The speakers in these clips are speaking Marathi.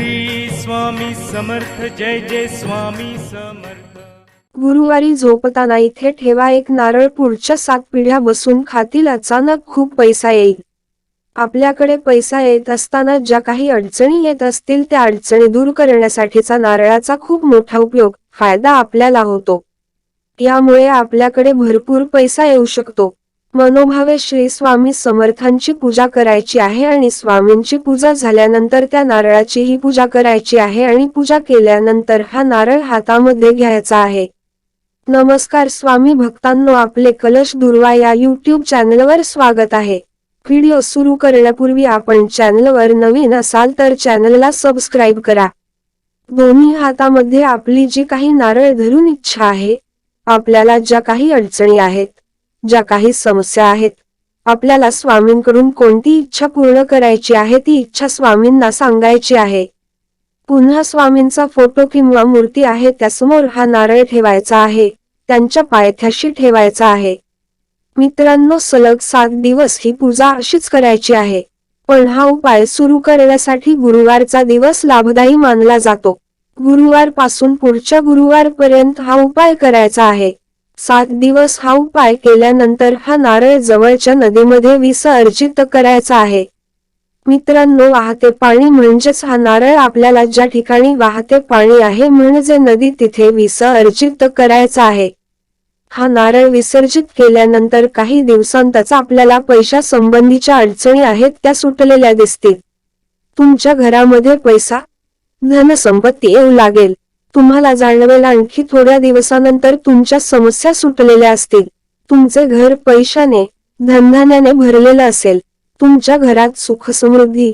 श्री स्वामी समर्थ जय जय स्वामी समर्थ. गुरुवारी झोपताना इथे ठेवा एक नारळ पुढच्या सात पिढ्या बसून खातील अचानक खूप पैसा येईल. आपल्याकडे पैसा येत असताना ज्या काही अडचणी येत असतील त्या अडचणी दूर करण्यासाठीचा नारळाचा खूप मोठा उपयोग फायदा आपल्याला होतो. यामुळे आपल्याकडे भरपूर पैसा येऊ शकतो. मनोभावे श्री स्वामी समर्थांची पूजा करायची आहे आणि स्वामींची पूजा झाल्यानंतर त्या नारळाचीही पूजा करायची आहे आणि पूजा केल्यानंतर हा नारळ हातामध्ये घ्यायचा आहे. नमस्कार स्वामी भक्तांनो आपले कलश दुर्वा या यूट्यूब चॅनलवर स्वागत आहे. व्हिडिओ सुरू करण्यापूर्वी आपण चॅनलवर नवीन असाल तर चॅनलला सबस्क्राईब करा. दोन्ही हातामध्ये आपली जी काही नारळ धरून इच्छा आहे आपल्याला ज्या काही अडचणी आहेत ज्या काही समस्या आहेत आपल्याला स्वामींकडून कोणती इच्छा पूर्ण करायची आहे ती इच्छा स्वामींना सांगायची आहे. पुन्हा स्वामींचा फोटो किंवा मूर्ती आहे त्यासमोर हा नारळ ठेवायचा आहे त्यांच्या पायथ्याशी ठेवायचा आहे. मित्रांनो सलग सात दिवस ही पूजा अशीच करायची आहे. पण हा उपाय सुरू करण्यासाठी गुरुवारचा दिवस लाभदायी मानला जातो. गुरुवारपासून पुढच्या गुरुवारपर्यंत हा उपाय करायचा आहे. सात दिवस हा उपाय केल्यानंतर हा नारळ जवळच्या नदीमध्ये विसर्जित करायचा आहे. मित्रांनो वाहते पाणी म्हणजेच हा नारळ आपल्याला ज्या ठिकाणी वाहते पाणी आहे म्हणजे नदी तिथे विसर्जित करायचा आहे. हा नारळ विसर्जित केल्यानंतर काही दिवसांतच आपल्याला पैशा संबंधीच्या अडचणी आहेत त्या सुटलेल्या दिसतील. तुमच्या घरामध्ये पैसा धनसंपत्ती येऊ लागेल. तुम्हाला जाणवेल आणखी थोड्या दिवसानंतर तुमच्या समस्या सुटलेल्या असतील. तुमचे घर पैशाने धनधान्याने भरलेलं असेल. तुमच्या घरात सुख समृद्धी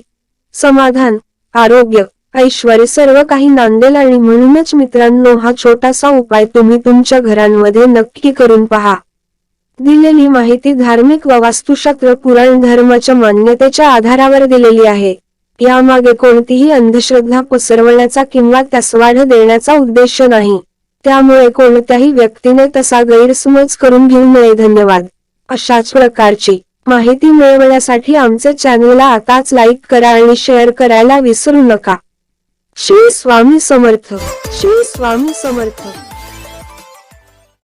समाधान आरोग्य ऐश्वर सर्व काही नांदेल आणि म्हणूनच मित्रांनो हा छोटासा उपाय तुम्ही तुमच्या घरांमध्ये नक्की करून पहा. दिलेली माहिती धार्मिक व वास्तुशास्त्र पुराण धर्माच्या मान्यतेच्या आधारावर दिलेली आहे. यामागे कोणतीही अंधश्रद्धा पसरवण्याचा किंवा त्यास वाढ देण्याचा उद्देश नाही. त्यामुळे कोणत्याही व्यक्तीने तसा गैरसमज करून घेऊ नये. धन्यवाद. अशाच प्रकारची माहिती मिळवण्यासाठी आमचे चॅनलला आताच लाईक करा आणि शेअर करायला विसरू नका. श्री स्वामी समर्थ. श्री स्वामी समर्थ.